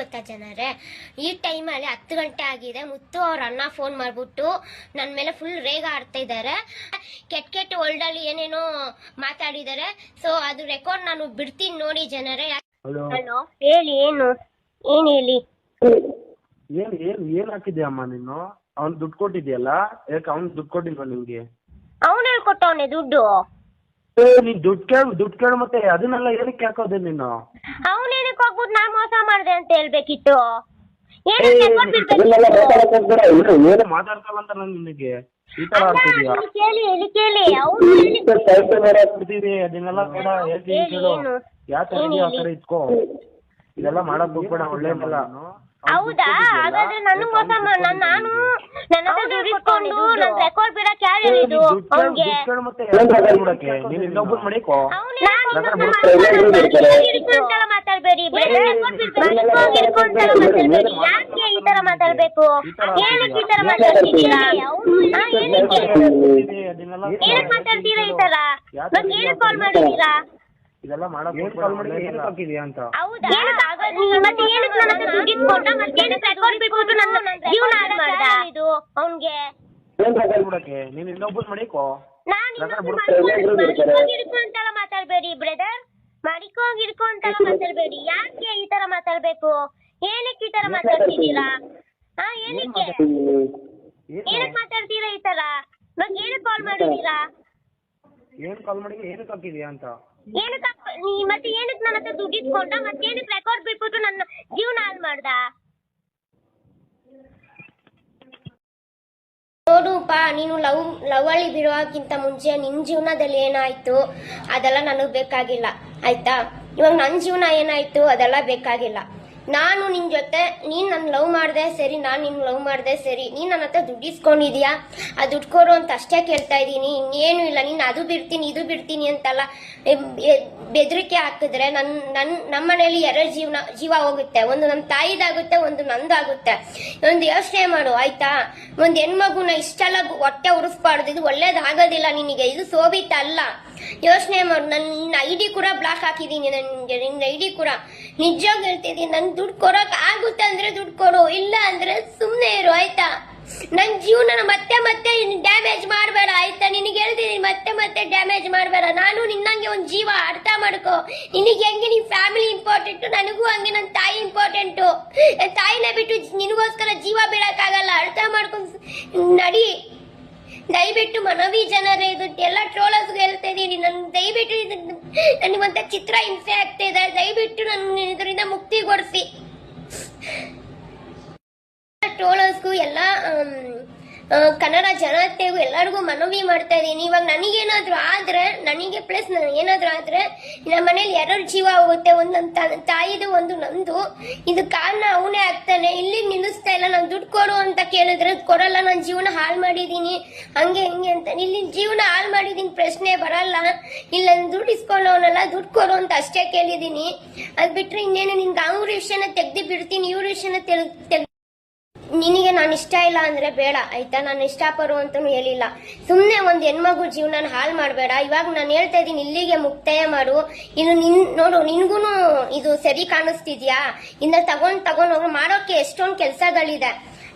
ಗೊತ್ತಾ ಜನರೇ? ಈ ಟೈಮಲ್ಲಿ ಹತ್ತು ಗಂಟೆ ಆಗಿದೆ. ಮುತ್ತು ಅವ್ರ ಅಣ್ಣ ಫೋನ್ ಮಾಡ್ಬಿಟ್ಟು ನನ್ನ ಮೇಲೆ ಫುಲ್ ರೇಗ ಆಡ್ತಾ ಇದ್ದಾರೆ ಕೆಟ್ಟ ಕೆಟ್ಟ ವರ್ಲ್ಡಲ್ಲಿ ಏನೇನೋ ಮಾತಾಡಿದ್ದಾರೆ ಸೊ ಅದು ರೆಕಾರ್ಡ್ ನಾನು ಬಿಡ್ತೀನಿ ನೋಡಿ ಜನರೇ. ಹಲೋ ಹೇಳಿ ಏನು? ಏನು ಹೇಳಿ? ಏನ್ ಏನ್ ಏನ್ ಹಾಕಿದ್ಯಮ್ಮ ನೀನು? ಅವ್ನ್ ದುಡ್ಡು ಕೊಟ್ಟಿದ್ಯಲ್ಲ? ಯಾಕೆ ಅವ್ನ್ ದುಡ್ಡು ಕೊಟ್ಟಿಲ್ವಾ ನಿಮ್ಗೆ? ಅವನು ಹೇಳ್ಕೊಟ್ಟವನೆ ದುಡ್ಡು. ನೀನ್ ದುಡ್ಡು ಕೇಳು ದುಡ್ಡು ಕೇಳು ಮತ್ತೆ ಅದನ್ನೆಲ್ಲ ಏನಕ್ಕೆ ಹಾಕೋದೆ ನೀನು? ಅವನೇನಕ್ಕೆ ಹೋಗ್ಬಿಟ್ಟು ನಾ ಮೋಸ ಮಾಡಿದೆ ಅಂತ ಹೇಳ್ಬೇಕಿತ್ತು. ಏನಕ್ಕೆ? ಅದನ್ನೆಲ್ಲ ಮಾತಾಡಕ್ ಹೋಗ್ಬೇಡ. ಏನು ಏನು ಮಾತಾಡ್ತಲ್ಲ ಅಂತ ನಾನು ನಿನಗೆ? ಈ ತರ ಅಲ್ಲ, ಆಡ್ತಿದ್ಯಾ ಇಲ್ಲಿ ಕೇಳಿ ಇಲ್ಲಿ ಕೇಳಿ ಅವ್ನು ಹೇಳಿ ಬಿಡ್ತೀವಿ ಅದನ್ನೆಲ್ಲ ಬೇಡ ಹೇಳ್ತೀನಿ ಹೇಳಿ, ಕೇಳು. ಏನು? ಯಾಕೆ ಏನು ಆ ತರ ಇಟ್ಕೋ ಇದೆಲ್ಲ ಮಾಡಕ್ ಹೋಗ್ಬೇಡ ಒಳ್ಳೇದಲ್ಲ. ಹೌದಾ ಹಾಗಾದ್ರೆ ನಾನು ಮೋಸ ನಾನ್- ನಾನು ನನ್ನ ಹತ್ರ ಇಟ್ಕೊಂಡು ನನ್ ರೆಕಾರ್ಡ್ ಬಿಡಕ್ ಯಾರು ಅವ್ನ್ಗೆ ಮಾತಾಡ್ಬೇಡಿ. ಯಾಕೆ ಈ ತರ ಮಾತಾಡ್ಬೇಕು? ಏನಕ್ಕೆ ಈ ತರ ಮಾತಾಡ್ತಿದ್ದೀರಾ? ಏನಕ್ಕೆ ಏನಕ್ಕೆ? ಮಾತಾಡ್ತೀರಾ ಈ ತರ? ಏನಕ್ಕೆ ಕಾಲ್ ಮಾಡಿದ್ದೀರಾ? ಇದೆಲ್ಲ ಅಂತ? ಹೌದಾ? ಮತ್ತೆ ಏನಕ್ಕೆ ನನ್ನ ಹತ್ರ ಮತ್ತೆ ಏನಕ್ಕೆ ರೆಕಾರ್ಡ್ ಬಿಟ್ಬಿಟ್ಟು ನನ್ನ ಜೀವನ ಹಾಳು ಮಾಡ್ದ ಇದು? ಅವ್ನ್ಗೆ. ಬಿಡಕ್ಕೆ ನೀನ್ ಇನ್ನೊಬ್ಬರು ಮಡಿಕೋ. ನಾನು ಮಾತಾಡ್ಬೇಡಿ ಬ್ರದರ್ ಮಡಿಕೋಂಗ್ ಹಿಡ್ಕೊಂತೆಲ್ಲ ಮಾತಾಡ್ಬೇಡಿ. ಯಾಕೆ ಈ ತರ ಮಾತಾಡ್ಬೇಕು? ಏನಕ್ಕೆ ಈ ತರ ಮಾತಾಡ್ತಿದ್ದೀರಾ? ಹಾ ಏನಕ್ಕೆ ಏನಕ್ಕೆ ಮಾತಾಡ್ತೀರಾ ಈ ತರ? ಮತ್ತೆ ಏನಕ್ಕೆ ಕಾಲ್ ಮಾಡಿದ್ದೀರಾ? ಏನ್ ಕಾಲ್ ಮಾಡಿ ಏನಕ್ಕೆ ಹಾಕಿದ್ಯಾ ಅಂತ. ಏನಕ್ಕೆ ನೀ ಮತ್ತೆ ಏನಕ್ಕೆ ನನ್ನ ಹತ್ರ ದುಡ್ಡು ಮತ್ತೆ ಏನಕ್ಕೆ ರೆಕಾರ್ಡ್ ಬಿಟ್ಬಿಟ್ಟು ನನ್ನ ಜೀವನ ಹಾಳು ಮಾಡ್ದ? ನೋಡುಪ್ಪ ನೀನು ಲವ್, ಲವಳಿ ಬಿಡುವಕ್ಕಿಂತ ಮುಂಚೆ ನಿನ್ನ ಜೀವನದಲ್ಲಿ ಏನಾಯ್ತು? ಅದೆಲ್ಲ ನನಗೆ ಬೇಕಾಗಿಲ್ಲ, ಆಯ್ತಾ? ಇವಾಗ ನನ್ನ ಜೀವನ ಏನಾಯ್ತು? ಅದೆಲ್ಲ ಬೇಕಾಗಿಲ್ಲ. ನಾನು ನಿನ್ನ ಜೊತೆ, ನೀನು ನನ್ನ ಲವ್ ಮಾಡಿದೆ, ಸರಿ, ನಾನು ನಿನ್ನ ಲವ್ ಮಾಡಿದೆ, ಸರಿ. ನೀನು ನನ್ನ ಹತ್ರ ದುಡ್ಡು ಇಸ್ಕೊಂಡಿದ್ಯಾ ಆ ದುಡ್ಡು ಕೊಡು ಅಂತ ಅಷ್ಟೇ ಕೇಳ್ತಾ ಇದ್ದೀನಿ. ಇನ್ನೇನು ಇಲ್ಲ. ನೀನು ಅದು ಬಿಡ್ತೀನಿ, ಇದು ಬಿಡ್ತೀನಿ ಅಂತಲ್ಲ. ಬೆದರಿಕೆ ಹಾಕಿದ್ರೆ ನನ್ನ ನನ್ನ ನಮ್ಮ ಮನೇಲಿ ಎರಡು ಜೀವನ, ಜೀವ ಹೋಗುತ್ತೆ. ಒಂದು ನಮ್ಮ ತಾಯಿದಾಗುತ್ತೆ, ಒಂದು ನಂದಾಗುತ್ತೆ. ಒಂದು ಯೋಚನೆ ಮಾಡು, ಆಯ್ತಾ? ಒಂದು ಹೆಣ್ಮಗುನ ಇಷ್ಟೆಲ್ಲ ಹೊಟ್ಟೆ ಉರಿಸ್ಬಾರ್ದು. ಇದು ಒಳ್ಳೇದಾಗೋದಿಲ್ಲ ನಿನಗೆ. ಇದು ಸೋಬಿತ ಯೋಚನೆ ಮಾಡು. ನನ್ನ ಐ ಡಿ ಕೂಡ ಬ್ಲಾಕ್ ಹಾಕಿದ್ದೀನಿ. ನನಗೆ ನಿನ್ನ ಐ ಡಿ ಕೂಡ. ನಿಜವಾಗಿ ಹೇಳ್ತಿದ್ದೀನಿ ನನ್ ದುಡ್ಡು ಕೊಡೋಕೆ ಆಗುತ್ತೆ ಅಂದ್ರೆ ದುಡ್ಡು ಕೊಡು, ಇಲ್ಲ ಅಂದ್ರೆ ಸುಮ್ಮನೆ ಇರು, ಆಯ್ತಾ? ನನ್ನ ಜೀವನ ಮತ್ತೆ ಮತ್ತೆ ಡ್ಯಾಮೇಜ್ ಮಾಡಬೇಡ, ಆಯ್ತಾ? ನಿನಗೆ ಹೇಳ್ತೀನಿ ಮತ್ತೆ ಮತ್ತೆ ಡ್ಯಾಮೇಜ್ ಮಾಡಬೇಡ. ನಾನು ನಿನ್ನಂಗೆ ಒಂದು ಜೀವ ಅರ್ಥ ಮಾಡ್ಕೊ. ನಿನಗೆ ಹೆಂಗೆ ನಿನ್ನ ಫ್ಯಾಮಿಲಿ ಇಂಪಾರ್ಟೆಂಟ್ ನನಗೂ ಹಂಗೆ ನನ್ನ ತಾಯಿ ಇಂಪಾರ್ಟೆಂಟು ತಾಯಿನ ಬಿಟ್ಟು ನಿನಗೋಸ್ಕರ ಜೀವ ಬಿಡೋಕ್ಕಾಗಲ್ಲ ಅರ್ಥ ಮಾಡ್ಕೊಂಡು ನಡಿ. ದಯವಿಟ್ಟು ಮನವಿ ಜನರೇ ಇದು ಎಲ್ಲ ಟ್ರೋಲರ್ಸ್ ಹೇಳ್ತಾ ಇದ್ದೀನಿ. ನನ್ ದಯವಿಟ್ಟು ನನಗೊಂಥ ಚಿತ್ರ ಹಿಂಸೆ ಆಗ್ತಾ ಇದೆ. ದಯವಿಟ್ಟು ನನ್ನ ಇದರಿಂದ ಮುಕ್ತಿಗೊಳಿಸಿ ಟ್ರೋಲರ್ಸ್ಗೂ, ಎಲ್ಲ ಕನ್ನಡ ಜನತೆಗೂ ಎಲ್ಲರಿಗೂ ಮನವಿ ಮಾಡ್ತಾ ಇದ್ದೀನಿ. ಇವಾಗ ನನಗೇನಾದ್ರೂ ಆದ್ರೆ, ನನಗೆ ಪ್ಲಸ್ ಏನಾದ್ರೂ ಆದ್ರೆ, ನಮ್ಮ ಮನೇಲಿ ಎರಡು ಜೀವ ಹೋಗುತ್ತೆ ಒಂದು ನನ್ನ ತಾಯಿದು ಒಂದು ನಂದು, ಇದು ಕಾರಣ ಅವನೇ ಆಗ್ತಾನೆ. ಇಲ್ಲಿ ನಿಲ್ಲಿಸ್ತಾ ಇಲ್ಲ, ನಾನು ದುಡ್ಡು ಕೊಡು ಅಂತ ಕೇಳಿದ್ರೆ ಕೊಡಲ್ಲ, ನಾನು ಜೀವನ ಹಾಳು ಮಾಡಿದ್ದೀನಿ. ಹಂಗೆ, ಹಿಂಗೆ ಅಂತ. ಇಲ್ಲಿ ಜೀವನ ಹಾಳು ಮಾಡಿದ್ದೀನಿ, ಪ್ರಶ್ನೆ ಬರಲ್ಲ. ಇಲ್ಲ ದುಡ್ಡು ಇಸ್ಕೊಳ್ಳೋನಲ್ಲ ದುಡ್ಡು ಕೊಡು ಅಂತ ಅಷ್ಟೇ ಕೇಳಿದ್ದೀನಿ. ಅದು ಬಿಟ್ರೆ ಇನ್ನೇನು ನಿನ್ಗೆ ಅವ್ರ ವಿಷಯನ ತೆಗ್ದು ಬಿಡ್ತೀನಿ, ಇವ್ರ ವಿಷಯನ ತೆಗ್ದು ತೆಗ್ ನಿನಗೆ ನಾನು ಇಷ್ಟ ಇಲ್ಲ ಅಂದರೆ ಬೇಡ, ಆಯಿತಾ? ನಾನು ಇಷ್ಟಪಡು ಅಂತಲೂ ಹೇಳಿಲ್ಲ. ಸುಮ್ಮನೆ ಒಂದು ಹೆಣ್ಮಗು ಜೀವನ ಹಾಳು ಮಾಡಬೇಡ. ಇವಾಗ ನಾನು ಹೇಳ್ತಾ ಇದ್ದೀನಿ, ಇಲ್ಲಿಗೆ ಮುಕ್ತಾಯ ಮಾಡು. ಇನ್ನು ನಿನ್, ನೋಡು ನಿನಗೂ ಇದು ಸರಿ ಕಾಣಿಸ್ತಿದ್ಯಾ? ಇನ್ನು ತಗೊಂಡು ತಗೊಂಡು ಹೋಗಿ. ಮಾಡೋಕ್ಕೆ ಎಷ್ಟೊಂದು ಕೆಲಸಗಳಿದೆ.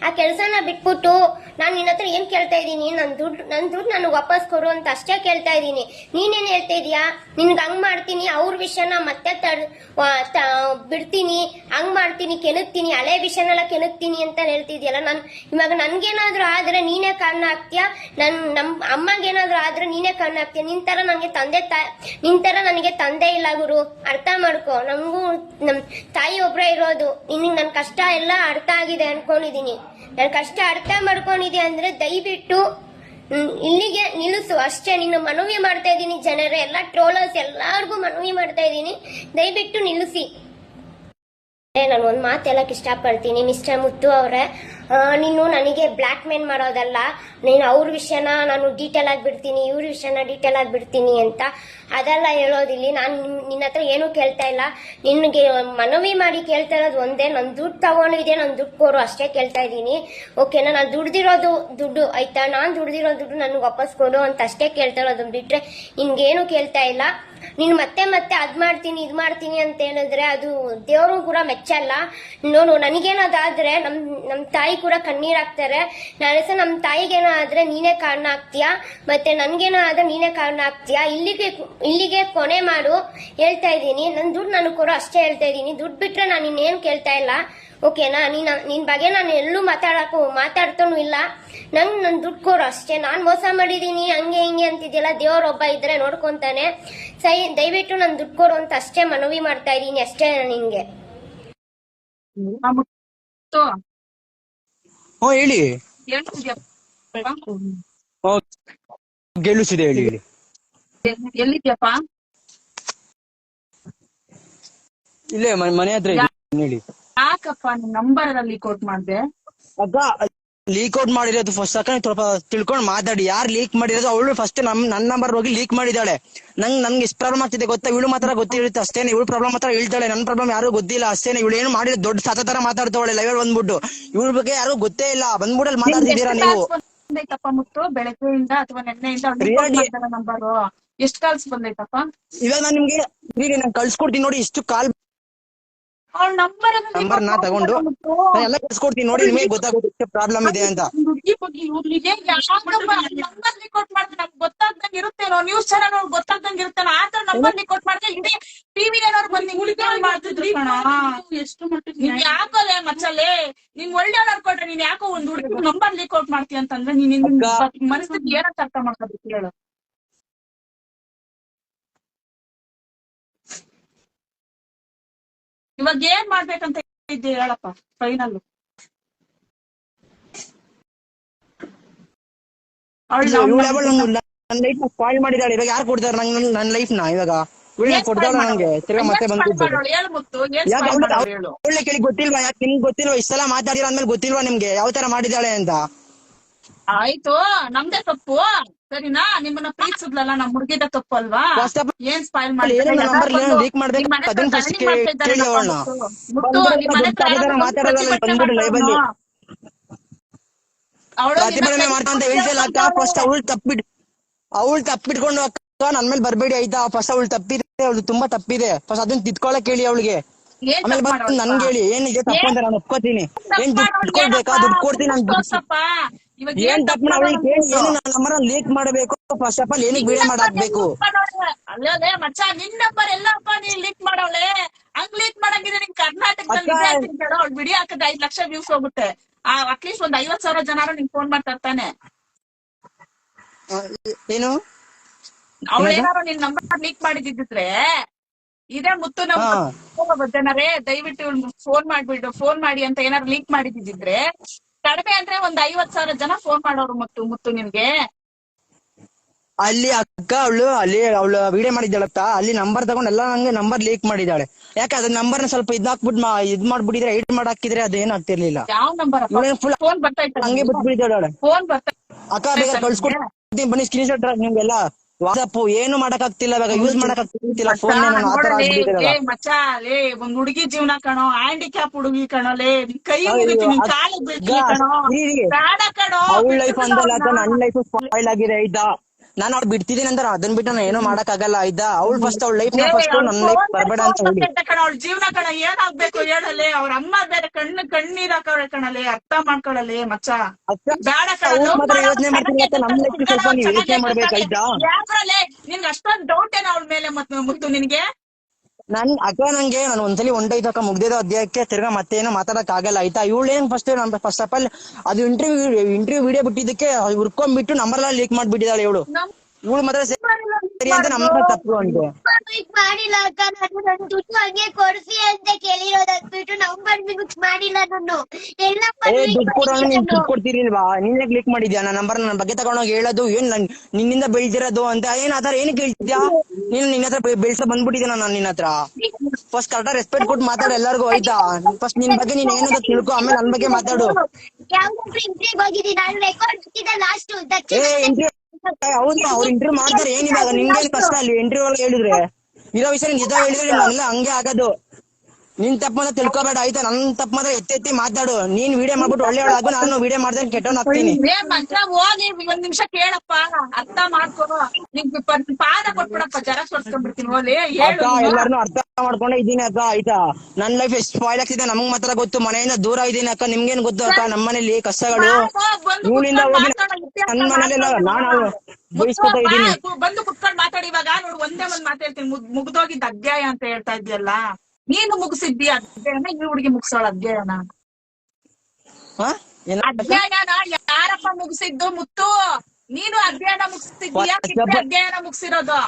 ಆ ಕೆಲಸನ ಬಿಟ್ಬಿಟ್ಟು ನಾನು ನಿನ್ನ ಹತ್ರ ಏನು ಕೇಳ್ತಾ ಇದ್ದೀನಿ? ನನ್ನ ದುಡ್ಡು ನನ್ನ ದುಡ್ಡು ನನಗೆ ವಾಪಸ್ ಕೊಡು ಅಂತ ಅಷ್ಟೇ ಕೇಳ್ತಾ ಇದ್ದೀನಿ. ನೀನೇನು ಹೇಳ್ತಾ ಇದೀಯಾ ನಿನ್ಗೆ ಹಂಗೆ ಮಾಡ್ತೀನಿ, ಅವ್ರ ವಿಷಯನ ಮತ್ತೆ ತಡ್ ಬಿಡ್ತೀನಿ, ಹಂಗ್ ಮಾಡ್ತೀನಿ, ಕೆಣಕ್ತೀನಿ, ಹಳೆ ವಿಷಯನೆಲ್ಲ ಕೆಣಕ್ತೀನಿ ಅಂತ ಹೇಳ್ತಿದ್ಯಲ್ಲ, ನಾನು ಇವಾಗ ನನ್ಗೇನಾದ್ರೂ ಆದ್ರೆ ನೀನೇ ಕಾರಣ ಆಗ್ತೀಯಾ ನನ್ ನಮ್ ಅಮ್ಮಗೇನಾದ್ರೂ ಆದ್ರೆ ನೀನೇ ಕಾರಣ ಆಗ್ತೀಯ ನಿನ್ ತರ ನನಗೆ ತಂದೆ ತಾಯಿ ನಿನ್ ತರ ನನಗೆ ತಂದೆ ಇಲ್ಲ ಗುರು, ಅರ್ಥ ಮಾಡ್ಕೊ. ನಮಗೂ, ನಮ್ ತಾಯಿ ಒಬ್ರೇ ಇರೋದು. ನಿನ್ ನನ್ನ ಕಷ್ಟ ಎಲ್ಲ ಅರ್ಥ ಆಗಿದೆ ಅನ್ಕೊಂಡಿದೀನಿ. ನನ್ನ ಕಷ್ಟ ಅರ್ಥ ಮಾಡ್ಕೊಂಡಿದೆ ಅಂದ್ರೆ ದಯವಿಟ್ಟು ಇಲ್ಲಿಗೆ ನಿಲ್ಲಿಸು. ಅಷ್ಟೇ, ನಿನ್ನ ಮನವಿ ಮಾಡ್ತಾ ಇದ್ದೀನಿ ಜನರೇ, ಎಲ್ಲ ಟ್ರೋಲರ್ಸ್ ಎಲ್ಲಾರ್ಗೂ ಮನವಿ ಮಾಡ್ತಾ ಇದ್ದೀನಿ ದಯವಿಟ್ಟು ನಿಲ್ಲಿಸಿ. ನಾನು ಒಂದು ಮಾತು ಹೇಳಕ್ ಇಷ್ಟಪಡ್ತೀನಿ. ಮಿಸ್ಟರ್ ಮುತ್ತು ಅವರೇ ನೀನು ನನಗೆ ಬ್ಲ್ಯಾಕ್ ಮೇಲ್ ಮಾಡೋದಲ್ಲ. ನೀನು ಅವ್ರ ವಿಷಯನ ನಾನು ಡೀಟೇಲ್ ಆಗಿ ಬಿಡ್ತೀನಿ, ಇವ್ರ ವಿಷಯನ ಡೀಟೇಲ್ ಆಗಿ ಬಿಡ್ತೀನಿ ಅಂತ ಅದೆಲ್ಲ ಹೇಳೋದಿಲ್ಲಿ ನಾನು ನಿನ್ನ ಹತ್ರ ಏನೂ ಕೇಳ್ತಾ ಇಲ್ಲ. ನಿನಗೆ ಮನವಿ ಮಾಡಿ ಕೇಳ್ತಾ ಇರೋದು ಒಂದೇ ನನ್ನ ದುಡ್ಡು ತಗೊಂಡಿದೆ ನನ್ನ ದುಡ್ಡು ಕೊಡು, ಅಷ್ಟೇ ಕೇಳ್ತಾ ಇದ್ದೀನಿ. ಓಕೆನಾ ನಾನು ದುಡ್ದಿರೋದು ದುಡ್ಡು, ಆಯ್ತಾ? ನಾನು ದುಡ್ದಿರೋ ದುಡ್ಡು ನನಗೆ ವಾಪಸ್ ಕೊಡು ಅಂತ ಅಷ್ಟೇ ಕೇಳ್ತಾ ಇರೋದು ಬಿಟ್ರೆ ನಿನ್ಗೇನು ಕೇಳ್ತಾ ಇಲ್ಲ. ನೀನು ಮತ್ತೆ ಮತ್ತೆ ಅದು ಮಾಡ್ತೀನಿ, ಇದು ಮಾಡ್ತೀನಿ ಅಂತ ಹೇಳಿದ್ರೆ ಅದು ದೇವರು ಕೂಡ ಮೆಚ್ಚಲ್ಲ. ನೋಡು ನನಗೇನಾದ್ರೆ ನಮ್ಮ ನಮ್ಮ ತಾಯಿ ಕೂಡ ಕಣ್ಣೀರ್ ಹಾಕ್ತಾರೆ. ನಾಳೆ ಸಹ ನಮ್ ಆದರೆ ನೀನೇ ಕಾರಣ ಆಗ್ತೀಯಾ? ಮತ್ತೆ ನನಗೇನೋ ಆದರೆ ನೀನೇ ಕಾರಣ ಆಗ್ತೀಯಾ? ಇಲ್ಲಿಗೆ ಇಲ್ಲಿಗೆ ಕೊನೆ ಮಾಡು. ಹೇಳ್ತಾ ಇದ್ದೀನಿ. ನನ್ನ ದುಡ್ಡು ನನಗೆ ಕೊಡೋ, ಅಷ್ಟೇ ಹೇಳ್ತಾ ಇದ್ದೀನಿ. ದುಡ್ಡು ಬಿಟ್ರೆ ನಾನು ಇನ್ನೇನು ಕೇಳ್ತಾ ಇಲ್ಲ. ಓಕೆನಾ? ನೀನ್ ನಿನ್ ಬಗ್ಗೆ ನಾನು ಎಲ್ಲೂ ಮಾತಾಡೋಕ್ಕೂ ಮಾತಾಡ್ತಾನೂ ಇಲ್ಲ. ನಂಗೆ ನನ್ ದುಡ್ಡು ಕೊಡು ಅಷ್ಟೇ. ನಾನು ಮೋಸ ಮಾಡಿದ್ದೀನಿ ಹಂಗೆ ಹಿಂಗೆ ಅಂತಿದ್ಯಲ್ಲ ದೇವರೊಬ್ಬ ಇದ್ರೆ ನೋಡ್ಕೊಂತಾನೆ. ಸೈ ದಯವಿಟ್ಟು ನನ್ ದುಡ್ಡು ಕೊಡು ಅಂತ ಅಷ್ಟೇ ಮನವಿ ಮಾಡ್ತಾ ಇದ್ದೀನಿ ಅಷ್ಟೇ ನಾನು ಹ್ಞೂ ಹೇಳಿ. ಗೆಲ್ಲಿಸಿದೆ ಹೇಳಿ ಹೇಳಿ. ಎಲ್ಲಿದ್ಯಪ್ಪ? ಇಲ್ಲೇ ಮನೆ ಹತ್ರ ಹೇಳಿ. ಯಾಕಪ್ಪ ನಿನ್ ನಂಬರ್ ಲೀಕ್ ಔಟ್ ಮಾಡ್ದೆ? ಅದ ಲೀಕ್ ಔಟ್ ಮಾಡಿರೋದು ಫಸ್ಟ್ ಅಕ್ಕ ನೀವ್ ಸ್ವಲ್ಪ ತಿಳ್ಕೊಂಡು ಮಾತಾಡಿ. ಯಾರು ಲೀಕ್ ಮಾಡಿರೋದು ಅವಳು ಫಸ್ಟ್ ನಮ್ ನನ್ನ ನಂಬರ್ ಹೋಗಿ ಲೀಕ್ ಮಾಡಿದಾಳೆ ನಂಗ್ ನನ್ಗೆ ಇಷ್ಟ ಪ್ರಾಬ್ಲಮ್ ಆಗ್ತಿದೆ ಗೊತ್ತಾ? ಇವಳು ಮಾತ್ರ ಗೊತ್ತಿರುತ್ತೆ ಅಷ್ಟೇನೆ. ಇವಳು ಪ್ರಾಬ್ಲಮ್ ಮಾತ್ರ ಹೇಳ್ತಾಳೆ. ನನ್ನ ಪ್ರಾಬ್ಲಮ್ ಯಾರು ಗೊತ್ತಿಲ್ಲ ಅಷ್ಟೇನೆ. ಇವಳು ಏನು ಮಾಡಿದ್ರೆ ದೊಡ್ಡ ಸತ ತರ ಮಾತಾಡ್ತಾವಳೆ ಲೈವ್ ಬಂದ್ಬಿಟ್ಟು. ಇವಳ ಬಗ್ಗೆ ಯಾರು ಗೊತ್ತೇ ಇಲ್ಲ. ಬಂದ್ಬಿಡಲ್ ಮಾತಾಡ್ತಿದ್ದೀರಾ ನೀವು? ಬಂದೈತಪ್ಪ ಮುತ್ತು? ಬೆಳಗ್ಗೆಯಿಂದ ಅಥವಾ ನೆನ್ನೆಯಿಂದ? Really? ನಂಬರು ಎಷ್ಟ್ ಕಾಲ್ಸ್ ಬಂದೈತಪ್ಪ? ಇವಾಗ ನಾನು ನಿಮ್ಗೆ ನಾನು ಕಳ್ಸ್ಕೊಡ್ತೀನಿ ನೋಡಿ ಇಷ್ಟು ಕಾಲ್ ನಂಬರ್ ನಂಬರ್ ನಾ ತಗೊಂಡು ನಾನು ಎಲ್ಲ ಕಳ್ಸ್ಕೊಡ್ತೀನಿ ನೋಡಿ ನಿಮಗೆ ಗೊತ್ತಾಗುತ್ತೆ ಪ್ರಾಬ್ಲಮ್ ಇದೆ ಅಂತ. ಗೊತ್ತಾಗ್ದಂಗ್ ಇರುತ್ತೆ ಇವ್ರಿಗೆ ನಂಬರ್ ರಿಕಾರ್ಡ್ ಮಾಡಿದ್ರೆ ನಮ್ಗೆ ಗೊತ್ತಾಗ್ದಂಗೆ ಇರುತ್ತೇನೋ ನ್ಯೂಸ್ ಚಾನಲ್ ಅವ್ರು ಗೊತ್ತಾಗ್ದಂಗೆ ಇರುತ್ತೇನೋ ಆ ತರ ನಂಬರ್ ರಿಕಾರ್ಡ್ ಮಾಡಿದ್ರೆ ಇಡೀ ಟಿವಿ ಅವ್ರು ಬಂದು ಹುಡುಗಿ ಮಾಡ್ತಿದ್ರು ಎಷ್ಟು ಮಟ್ಟಿಗೆ ನೀನ್ ಯಾಕೋಲೆ ಮಚ್ಚಲೆ ಒಳ್ಳೆ ಒಳ್ಳೆಯವ್ರು ಕೊಟ್ರೆ ನೀನ್ ಯಾಕೋ ಒಂದ್ ಹುಡುಗಿ ನಂಬರ್ ರಿಕಾರ್ಡ್ ಮಾಡ್ತೀಯ ಅಂತಂದ್ರೆ ನೀನ್ ನಿನ್. ಮನಸ್ಥಿತಿ ಏನಂತ ಅರ್ಥ ಮಾಡ್ಕೋಬೇಕು ಹೇಳು. ಇವಾಗ ಏನ್ ಮಾಡ್ಬೇಕಂತ ಇದ್ದೆ ಹೇಳಪ್ಪ ಫೈನಲ್ ಲೈಫ್ ಸ್ಪಾಯ್ಲ್ ಮಾಡಿದಾಳೆ. ಇವಾಗ ಯಾರು ಕೊಡ್ತಾರೆ ನನ್ ಲೈಫ್ನ ಇವಾಗ? ನಂಗೆ. ತಿರ್ಗಾ ಮತ್ತೆ ಬಂದ್ಬಿಟ್ಟು ಅವಳೆ ಕೇಳಿ ಗೊತ್ತಿಲ್ವಾ? ಯಾಕೆ ನಿಮ್ಗೆ ಗೊತ್ತಿಲ್ವಾ? ಇಷ್ಟೆಲ್ಲ ಮಾತಾಡಿರೋ ಅಂದ್ಮೇಲೆ ಗೊತ್ತಿಲ್ವಾ ನಿಮ್ಗೆ? ಯಾವ ತರ ಮಾಡಿದಾಳೆ ಅಂತ? ಆಯ್ತು ನಮ್ದೇ ತಪ್ಪು. ಸರಿನಾ? ನಿಮ್ಮನ್ನ ಪ್ರೀತಿಸಿದ್ಲಲ್ಲ ನಮ್ ಹುಡುಗಿದ ತಪ್ಪು ಅಲ್ವಾ? ಏನ್ ಸ್ಪಾಯ್ಲ್ ಮಾಡಿ ಅವಳು ತಪ್ಪಿಟ್ ಅವಳು ತಪ್ಪಿಟ್ಕೊಂಡು ಅಕ್ಕ ನನ್ ಮೇಲೆ ಬರ್ಬೇಡಿ ಆಯ್ತಾ? ಫಸ್ಟ್ ಅವಳು ತಪ್ಪಿದೆ ಅವಳು ತುಂಬಾ ತಪ್ಪಿದೆ. ಫಸ್ಟ್ ಅದನ್ನ ತಿದ್ಕೊಳಕ್ ಹೇಳಿ ಅವಳಿಗೆ. ಆಮೇಲೆ ಬಂದು ನನ್ಗೆ ಹೇಳಿ ಏನಿದೆ ತಪ್ಪು ಅಂತ ನಾನು ಒಪ್ಕೋತೀನಿ. ಏನ್ ದುಡ್ಡು ಕೊಡ್ಬೇಕಾ? ದುಡ್ಡು ಕೊಡ್ತೀನಿ ನಾನು ಏನ್ ತಪ್ಪು ನನ್ನ ನಂಬರ್ ಲೀಕ್ ಮಾಡಬೇಕು. ಫಸ್ಟ್ ಆಫ್ ಆಲ್ ಏನಕ್ಕೆ ವಿಡಿಯೋ ಮಾಡಾಕ್ಬೇಕು? ಅಲ್ಲದೆ ಮಚ್ಚ ನಿನ್ ನಂಬರ್ ಎಲ್ಲಪ್ಪ ನೀನ್ ಲೀಕ್ ಮಾಡವಳೆ. ಹಂಗ್ ಲೀಕ್ ಮಾಡಂಗಿದ್ರೆ ನಿನ್ ಕರ್ನಾಟಕದಲ್ಲಿ ವಿಡಿಯೋ ಹಾಕಿದ್ರೆ ಐದ್ ಲಕ್ಷ ವ್ಯೂಸ್ ಹೋಗುತ್ತೆ. ಆ ಅಟ್ಲೀಸ್ಟ್ ಒಂದ್ ಐವತ್ ಸಾವಿರ ಜನರು ನಿಂಗ್ ಫೋನ್ ಮಾಡ್ತಾ ಇರ್ತಾನೆ ಏನು? ಅವಳು ಏನದು? ನಿನ್ ನಂಬರ್ ಲೀಕ್ ಮಾಡಿದಿದ್ರೆ ಇದೇ ಮುತ್ತು. ನಮ್ಮ ಜನರೇ ದಯವಿಟ್ಟು ಫೋನ್ ಮಾಡ್ಬಿಡು ಫೋನ್ ಮಾಡಿ ಅಂತ ಏನಾರು ಲೀಕ್ ಮಾಡಿದಿದ್ರೆ ಕಡಿಮೆ ಅಂದ್ರೆ ಒಂದ್ ಐವತ್ ಸಾವಿರ ಜನ ಫೋನ್ ಮಾಡೋರು ಮತ್ತು ಮುತ್ತು ನಿಮ್ಗೆ? ಅಲ್ಲಿ ಅಕ್ಕ ಅವಳು ಅಲ್ಲಿ ಅವಳು ವಿಡಿಯೋ ಮಾಡಿದ್ದಾಳತ್ತ ಅಲ್ಲಿ ನಂಬರ್ ತಗೊಂಡ್ ಎಲ್ಲ ನಂಗೆ ನಂಬರ್ ಲೀಕ್ ಮಾಡಿದ್ದಾಳೆ. ಯಾಕೆ ಅದ್ ನಂಬರ್ನ ಸ್ವಲ್ಪ ಇದಾಕ್ಬಿಟ್ ಇದ್ ಮಾಡ್ಬಿಟ್ಟಿದ್ರೆ ಎಡಿಟ್ ಮಾಡಾಕಿದ್ರೆ ಅದೇನ್ ಆಗ್ತಿರ್ಲಿಲ್ಲ. ಯಾವ ನಂಬರ್ ಫೋನ್ ಬರ್ತಾ ಇತ್ತು. ಹಂಗೆ ಬಿಟ್ಬಿಟ್ಟಿದ್ದಾಳೆ ಫೋನ್ ಬರ್ತಾ ಅಕ್ಕ ಬೇಗ ಕಳ್ಸ್ಕೊಡ್ತೀನಿ ಬನ್ನಿ ಸ್ಕ್ರೀನ್ ಶಾಟ್ ನಿಮ್ಗೆಲ್ಲ. ವಾಟ್ಸಪ್ ಏನು ಮಾಡಕ್ ಆಗ್ತಿಲ್ಲ ಇವಾಗ ಯೂಸ್ ಮಾಡಕ್ ಆಗ್ತಿಲ್ಲ ಫೋನ್ ಮಚ್ಚ ಲೇ ಒಂದ್ ಹುಡುಗಿ ಜೀವನ ಕಣೋ ಹ್ಯಾಂಡಿಕ್ಯಾಪ್ ಹುಡುಗಿ ಕಣೋ ಲೇ ನಿನ್ ಕೈ ಮುಗಿತೀನಿ ಈಗ ಕಣೋ. ಬೇಡ ಕಣೋ ಅವಳ ಲೈಫ್ ಅಂತ ಅಂದಲ್ಲ ನನ್ ಲೈಫ್ ಸ್ಪಾಯ್ಲ್ ಆಗಿದೆ ಆಯ್ತಾ ನಾನು ಅವ್ಳು ಬಿಡ್ತಿದ್ದೀನಿ ಅಂದ್ರೆ ಅದನ್ನ ಬಿಟ್ಟು ನಾನು ಏನೋ ಮಾಡಕ್ ಆಗಲ್ಲ ಇದ್ದ ಅವಳು ಫಸ್ಟ್ ಅವ್ಳ ಲೈಫ್ನ ಫಸ್ಟ್ ನನ್ನ ಲೈಫ್ ಬರಬೇಡ ಅಂತ ಹೇಳಿ ಕಣ ಅವ್ಳ ಜೀವನ ಕಣ ಏನಾಗ್ಬೇಕು ಹೇಳಲೆ ಅವ್ರ ಅಮ್ಮ ಬೇರೆ ಕಣ್ಣು ಕಣ್ಣೀರ್ ಹಾಕವ್ರೆ ಕಣಲೆ ಅರ್ಥ ಮಾಡ್ಕೊಳಲೆ ಮಚ್ಚ? ಬೇಡ ಕಣ ಮಾತ್ರ ಯೋಚನೆ ಮಾಡ್ತೀನಿ ನಮ್ ಲೈಫ್ ಸ್ವಲ್ಪ ನೀವು ಯೋಚನೆ ಮಾಡ್ಬೇಕಾಯ್ತಾ ಯಾಕ್ರಲೆ ನಿನ್ಗೆ ಅಷ್ಟೊಂದ್ ಡೌಟ್ ಏನ ಅವಳ ಮೇಲೆ ಮತ್ತೆ ಮುತ್ತು ನಿನ್ಗೆ? ನನ್ ಅಕ್ಕ ನಂಗೆ ನಾನು ಒಂದ್ಸಲಿ ಒಂದೈತಕ್ಕ ಮುಗ್ದಿರೋ ಅಧ್ಯಾಯಕ್ಕೆ ತಿರ್ಗಾ ಮತ್ತೇನು ಮಾತಾಡಕ್ ಆಗಲ್ಲ ಆಯ್ತಾ ಏನ್ ಫಸ್ಟ್ ಫಸ್ಟ್ ಆಫ್ ಆಲ್ ಅದು ಇಂಟರ್ವ್ಯೂ ಇಂಟರ್ವ್ಯೂ ವಿಡಿಯೋ ಬಿಟ್ಟಿದ್ದಕ್ಕೆ ಹುರ್ಕೊಂಡ್ಬಿಟ್ಟು ನಂಬರ್ ಎಲ್ಲ ಲೀಕ್ ಮಾಡ್ಬಿಟ್ಟಿದ್ದಾಳೆ ಇವಳು. ಇವಳು ಮಾತ್ರ ಅಂತ ನಮ್ಮ ತಪ್ಪು ಅಂತೆ ಮಾಡಿಲ್ಲ ಅಕ್ಕ ನಾನು ನನ್ ದುಡ್ಡು ಹಂಗೆ ಕೊಡ್ಸಿ ಅಂತ ಕೇಳಿರೋದ್ ಬಿಟ್ಟು ನಂಬರ್ ಮಿಕ್ಸ್ ಮಾಡಿಲ್ಲ ನಾನು. ಎಲ್ಲ ಏ ದುಡ್ಡು ಕೊಡೋಣ ನೀನ್ ದುಡ್ಡು ಕೊಡ್ತಿರ್ಲಿಲ್ವಾ ನೀನೇ ಕ್ಲಿಕ್ ಮಾಡಿದ್ಯಾ? ನನ್ನ ನಂಬರ್ ನನ್ನ ಬಗ್ಗೆ ತಗೊಂಡೋಗಿ ಹೇಳೋದು ಏನ್ ನನ್ ನಿನ್ನಿಂದ ಬೆಳ್ದಿರೋದು ಅಂತ ಏನ್ ಆತರ ಏನ್ ಹೇಳ್ತಿದ್ಯಾ ನೀನು ನಿನ್ನ ಹತ್ರ ಬೆ- ಬೆಳ್ಸ ಬಂದ್ಬಿಟ್ಟಿದ್ದೀನ ನಾನು ನಿನ್ನ ಹತ್ರ? ಫಸ್ಟ್ ಕರೆಕ್ಟ್ ರೆಸ್ಪೆಕ್ಟ್ ಕೊಟ್ಟು ಮಾತಾಡು ಎಲ್ಲರಿಗೂ ಆಯ್ತಾ ಫಸ್ಟ್ ನಿನ್ ಬಗ್ಗೆ ನೀನ್ ಏನಂತ ತಿಳ್ಕೊ ಆಮೇಲೆ ನನ್ ಬಗ್ಗೆ ಮಾತಾಡು. ಯಾವ್ದಾದ್ರು ಇಂಟ್ರಿಗೆ ಹೋಗಿದ್ದೀನಿ ನಾನು ರೆಕಾರ್ಡ್ ಲಾಸ್ಟ್ ಏ ದಕ್ಷಿಣ ಹೌದು, ಅವ್ರು ಇಂಟರ್ವ್ಯೂ ಮಾಡ್ತಾರೆ, ಏನಿದೆ ನಿಮ್ಗೇನ್ ಕಷ್ಟ ಅಲ್ಲಿ ಇಂಟರ್ವ್ಯೂ ಒಳಗೆ ಹೇಳಿದ್ರೆ. ಇರೋ ವಿಷಯ ನಿಜ ಹೇಳಿದ್ರೆ ನಾನೆಲ್ಲ ಹಂಗೆ ಆಗೋದು. ನಿನ್ ತಪ್ಪ ಮಾತ್ರ ತಿಳ್ಕೊಬೇಡ ಆಯ್ತಾ? ನನ್ ತಪ್ಪ ಮಾತ್ರ ಎತ್ತಿ ಎತ್ತಿ ಮಾತಾಡು. ನೀನ್ ವಿಡಿಯೋ ಮಾಡ್ಬಿಟ್ಟು ಒಳ್ಳೆ ಆಗ ನಾನು ವಿಡಿಯೋ ಮಾಡ್ದೆ ಕೆಟ್ಟವನ್ ಹಾಕ್ತೀನಿ ಹೋಗಿ ಒಂದ್ ನಿಮಿಷ ಕೇಳಪ್ಪ. ಅರ್ಥ ಮಾಡ್ಕೋ ನಿಂಗ್ ಪ- ಪಾದ ಕೊಟ್ಬಿಡಪ್ಪ ಜರ ಹೋಲಿ ಅಕ್ಕ. ಎಲ್ಲಾರನು ಅರ್ಥ ಮಾಡ್ಕೊಂಡೆ ಇದೀನಿ ಅಕ್ಕ ಆಯ್ತಾ? ನನ್ ಲೈಫ್ ಎಷ್ಟು ಸ್ಪಾಯ್ಲ್ ಆಗ್ತಿದೆ ನಮ್ಗ್ ಮಾತ್ರ ಗೊತ್ತು. ಮನೆಯಿಂದ ದೂರ ಇದೀನಿ ಅಕ್ಕ ನಿಮ್ಗೇನ್ ಗೊತ್ತು ಅಕ್ಕ? ನಮ್ಮ ಮನೇಲಿ ಕಷ್ಟಗಳು. ಊರಿಂದ ಇವಳಿಂದ ಹೋಗಿ ನನ್ನ ಮನೇಲೆಲ್ಲ ನಾನು ಬಯಸ್ಕೊತಾ ಇದೀನಿ ಬಂದು ಕುತ್ಕೊಂಡ್ ಮಾತಾಡಿ ಇವಾಗ. ನೋಡು ಒಂದೇ ಒಂದ್ ಮಾತಾಡ್ತೀನಿ ಮುಗ್ ಮುಗ್ದೋಗಿದ್ದ ಅಧ್ಯಾಯ ಅಂತ ಹೇಳ್ತಾ ಇದ್ಯಲ್ಲ? ನೀನು ಮುಗಿಸಿದ್ದಿ ಅಧ್ಯಯನ? ಈ ಹುಡುಗಿ ಮುಗಿಸೋಳ ಅಧ್ಯಯನ? ಏನ ಅಧ್ಯಯನ ಯಾರಪ್ಪ ಮುಗಿಸಿದ್ದು ಮುತ್ತು? ನೀನು ಅಧ್ಯಯನ ಮುಗಿಸ್ತಿದ್ಯಾ ಅಧ್ಯಯನ ಮುಗಿಸಿರೋದು?